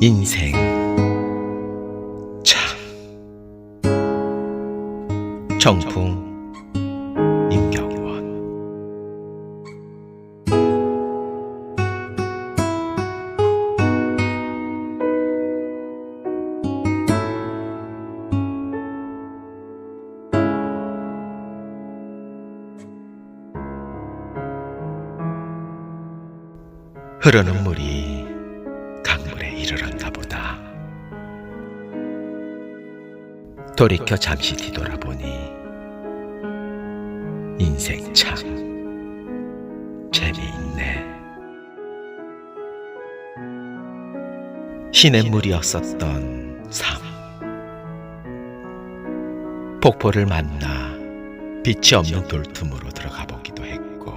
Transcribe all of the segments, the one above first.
인생. 참. 정풍 임경원. 흐르는 물이 이르렀나 보다. 돌이켜 잠시 뒤돌아보니 인생 참 재미있네. 신의 물이었었던 삶. 폭포를 만나 빛이 없는 돌틈으로 들어가 보기도 했고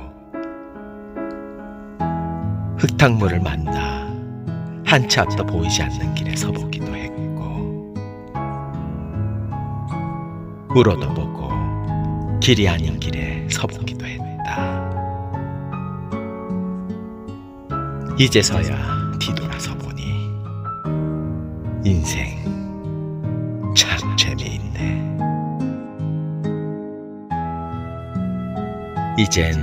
흙탕물을 만나 한치 앞도 보이지 않는 길에 서보기도 했고 울어도 보고 길이 아닌 길에 서보기도 했다. 이제서야 뒤돌아서 보니 인생 참 재미있네. 이젠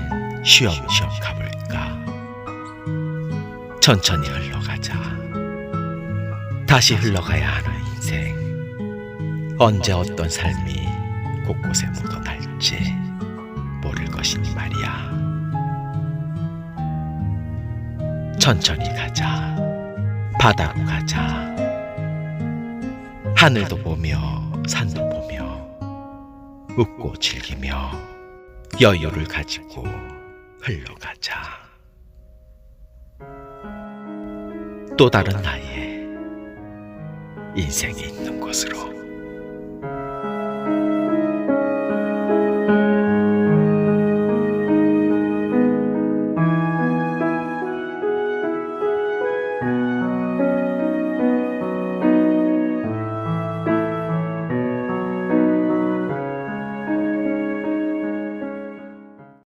쉬엄쉬엄 가볼까. 천천히 흘러가자. 다시 흘러가야 하는 인생. 언제 어떤 삶이 곳곳에 묻어날지 모를 것이니 말이야. 천천히 가자. 바다로 가자. 하늘도 보며 산도 보며 웃고 즐기며 여유를 가지고 흘러가자. 또 다른 나의 인생이 있는 곳으로.